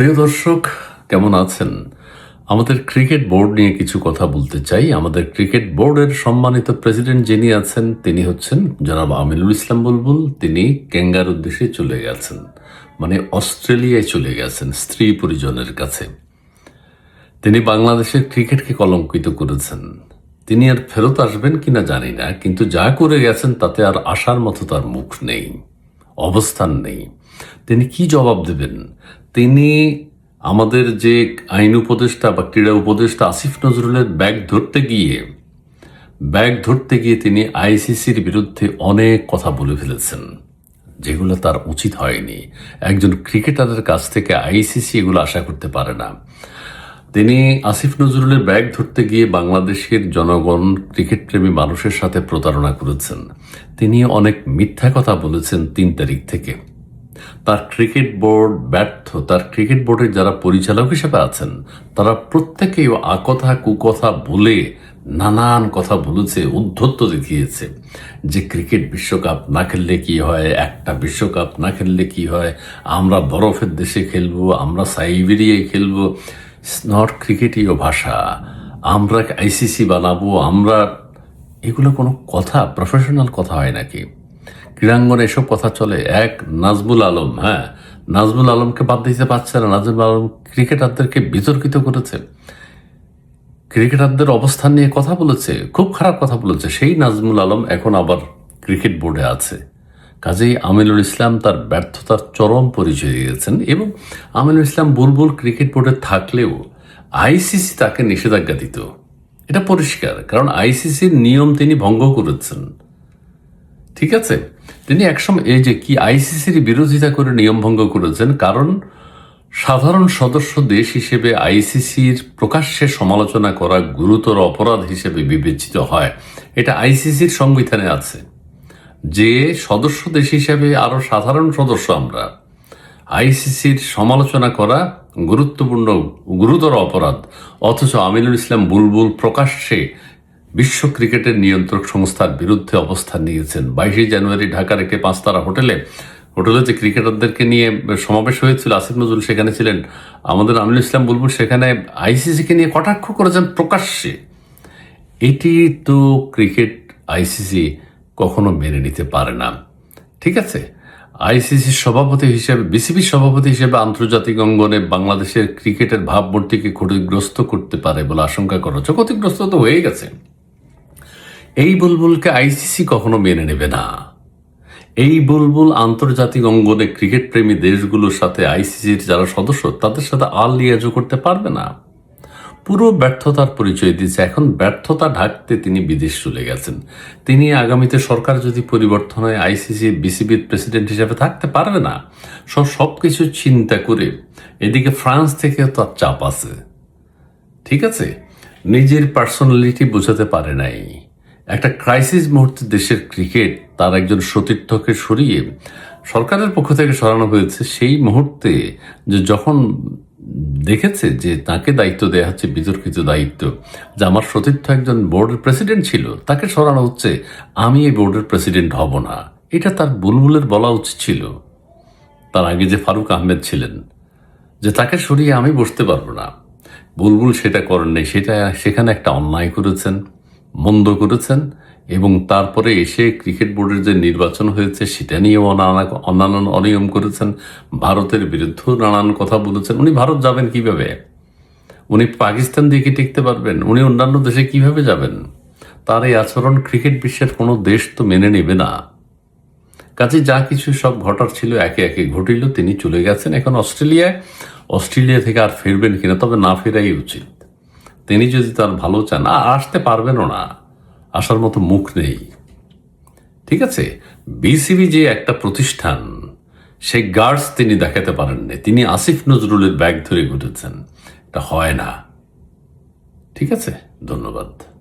প্রিয় দর্শক, কেমন আছেন? আমাদের ক্রিকেট বোর্ড নিয়ে কিছু কথা বলতে চাই। আমাদের ক্রিকেট বোর্ডের সম্মানিত প্রেসিডেন্ট যিনি আছেন, তিনি হচ্ছেন জনাব আমিনুল ইসলাম বুলবুল। তিনি কেঙ্গার উদ্দেশ্যে চলে গেছেন মানে অস্ট্রেলিয়ায় চলে গেছেন, স্ত্রী পরিজনের কাছে। তিনি বাংলাদেশের ক্রিকেটকে কলঙ্কিত করেছেন। তিনি আর ফেরত আসবেন কিনা জানি না, কিন্তু যা করে গেছেন তাতে আর আসার মতো তার মুখ নেই, অবস্থান নেই। তিনি কি জবাব দেবেন? তিনি আমাদের যে আইন উপদেষ্টা বা ক্রীড়া উপদেষ্টা আসিফ নজরুলের ব্যাগ ধরতে গিয়ে, ব্যাগ ধরতে গিয়ে তিনি আইসিসির বিরুদ্ধে অনেক কথা বলে ফেলেছেন, যেগুলো তার উচিত হয়নি। একজন ক্রিকেটারের কাছ থেকে আইসিসি এগুলো আশা করতে পারে না। তিনি আসিফ নজরুলের ব্যাগ ধরতে গিয়ে বাংলাদেশের জনগণ ক্রিকেট প্রেমী মানুষের সাথে প্রতারণা করেছেন। তিনি অনেক মিথ্যা কথা বলেছেন তিন তারিখ থেকে। তার ক্রিকেট বোর্ড ব্যর্থ। তার ক্রিকেট বোর্ডের যারা পরিচালক হিসেবে আছেন, তারা প্রত্যেকেই আকথা কুকথা বলে নানান কথা বলেছে, উদ্ধত্ত দেখিয়েছে যে ক্রিকেট বিশ্বকাপ না খেললে কি হয়, একটা বিশ্বকাপ না খেললে কি হয়, আমরা বরফের দেশে খেলব, আমরা সাইবেরিয়ায় খেলব। নট ক্রিকেটীয় ভাষা। আমরা আইসিসি বানাবো, আমরা এগুলো কোনো কথা প্রফেশনাল কথা হয় নাকি? ক্রীড়াঙ্গনে এসব কথা চলে। এক, নাজমুল আলম হ্যাঁ? নাজমুল আলমকে বাদ দিতে পারছে না। নাজমুল আলম ক্রিকেটারদেরকে বিতর্কিত করেছে। ক্রিকেটারদের অবস্থান নিয়ে কথা বলেছে, খুব খারাপ কথা বলেছে। সেই নাজমুল আলম এখন আবার ক্রিকেট বোর্ডে আছে। কাজেই আমিনুল ইসলাম তার ব্যর্থতার চরম পরিচয় দিয়েছেন এবং আমিনুল ইসলাম বুলবুল ক্রিকেট বোর্ডে থাকলেও আইসিসি তাকে নিষেধাজ্ঞা দিত। এটা পরিষ্কার, কারণ আইসিসির নিয়ম তিনি ভঙ্গ করেছেন। ঠিক আছে? তিনি একসময়, এই যে কি আইসিসির বিরোধিতা করে নিয়ম ভঙ্গ করেছেন, কারণ সাধারণ সদস্য দেশ হিসেবে আইসিসির প্রকাশ্যে সমালোচনা করা গুরুতর অপরাধ হিসেবে বিবেচিত হয়। এটা আইসিসির সংবিধানে আছে। যে সদস্য দেশ হিসেবে আরও সাধারণ সদস্য আমরা, আইসিসির সমালোচনা করা গুরুত্বপূর্ণ, গুরুতর অপরাধ। অথচ আমিনুল ইসলাম বুলবুল প্রকাশ্যে বিশ্ব ক্রিকেটের নিয়ন্ত্রক সংস্থার বিরুদ্ধে অবস্থান নিয়েছেন। বাইশে জানুয়ারি ঢাকার একটি পাঁচতারা হোটেলে হোটেলে যে ক্রিকেটারদেরকে নিয়ে সমাবেশ হয়েছিল, আসিফ নজরুল, সেখানে ছিলেন। আমাদের আমিনুল ইসলাম বুলবুল, সেখানে আইসিসিকে নিয়ে কটাক্ষ করেছেন প্রকাশ্যে। এটি তো ক্রিকেট আইসিসি কখনো মেনে নিতে পারে না। ঠিক আছে? আইসিসির সভাপতি হিসেবে, বিসিবির সভাপতি হিসেবে আন্তর্জাতিক অঙ্গনে বাংলাদেশের ক্রিকেটের ভাবমূর্তিকে ক্ষতিগ্রস্ত করতে পারে বলে আশঙ্কা করা হচ্ছে। ক্ষতিগ্রস্ত তো হয়ে গেছে। এই বুলবুলকে আইসিসি কখনো মেনে নেবে না। এই বুলবুল আন্তর্জাতিক অঙ্গনে ক্রিকেট প্রেমী দেশগুলোর সাথে আইসিসির যারা সদস্য, তাদের সাথে আল লিয়াজও করতে পারবে না। পুরো ব্যর্থতার পরিচয় দিয়েছে। এখন ব্যর্থতা ঢাকতে তিনি বিদেশ চলে গেছেন। তিনি আগামীতে সরকার যদি পরিবর্তন হয় আইসিসি বিসিবির প্রেসিডেন্ট হিসেবে থাকতে পারবে না। সব সব কিছু চিন্তা করে এদিকে ফ্রান্স থেকে তার চাপ আছে। ঠিক আছে? নিজের পার্সোনালিটি বোঝাতে পারে নাই। একটা ক্রাইসিস মুহূর্তে দেশের ক্রিকেট তার একজন সতীর্থকে সরিয়ে সরকারের পক্ষ থেকে সরানো হয়েছে। সেই মুহূর্তে যে যখন দেখেছে যে তাকে দায়িত্ব দেওয়া হচ্ছে, বিতর্কিত দায়িত্ব, যে আমার সতীর্থ একজন বোর্ডের প্রেসিডেন্ট ছিল, তাকে সরানো হচ্ছে, আমি এই বোর্ডের প্রেসিডেন্ট হব না। এটা তার বুলবুলের বলা উচিত ছিল। তার আগে যে ফারুক আহমেদ ছিলেন, যে তাকে সরিয়ে আমি বসতে পারব না। বুলবুল সেটা করেননি সেটা সেখানে একটা অন্যায় করেছেন। মন্দ করেছেন এবং তারপরে এসে ক্রিকেট বোর্ডের যে নির্বাচন হয়েছে, সেটা নিয়েও নানা অন্যান্য অনিয়ম করেছেন। ভারতের বিরুদ্ধেও নানান কথা বলেছেন। উনি ভারত যাবেন কীভাবে? উনি পাকিস্তান দিয়ে কি টিকতে পারবেন? উনি অন্যান্য দেশে কীভাবে যাবেন? তার এই আচরণ ক্রিকেট বিশ্বের কোনো দেশ তো মেনে নেবে না। কাজে যা কিছু সব ঘটার ছিল, একে একে ঘটিল। তিনি চলে গেছেন এখন অস্ট্রেলিয়ায়। অস্ট্রেলিয়া থেকে আর ফিরবেন কিনা, তবে না ফেরাই উচিত। তিনি যদি তার ভালো চান আসতে পারবেনও না। আসার মতো মুখ নেই। ঠিক আছে? বিসিবি যে একটা প্রতিষ্ঠান সেই গার্ডস তিনি দেখাতে পারেননি। তিনি আসিফ নজরুলের ব্যাগ ধরে ঘুরেছেন। এটা হয় না। ঠিক আছে? ধন্যবাদ।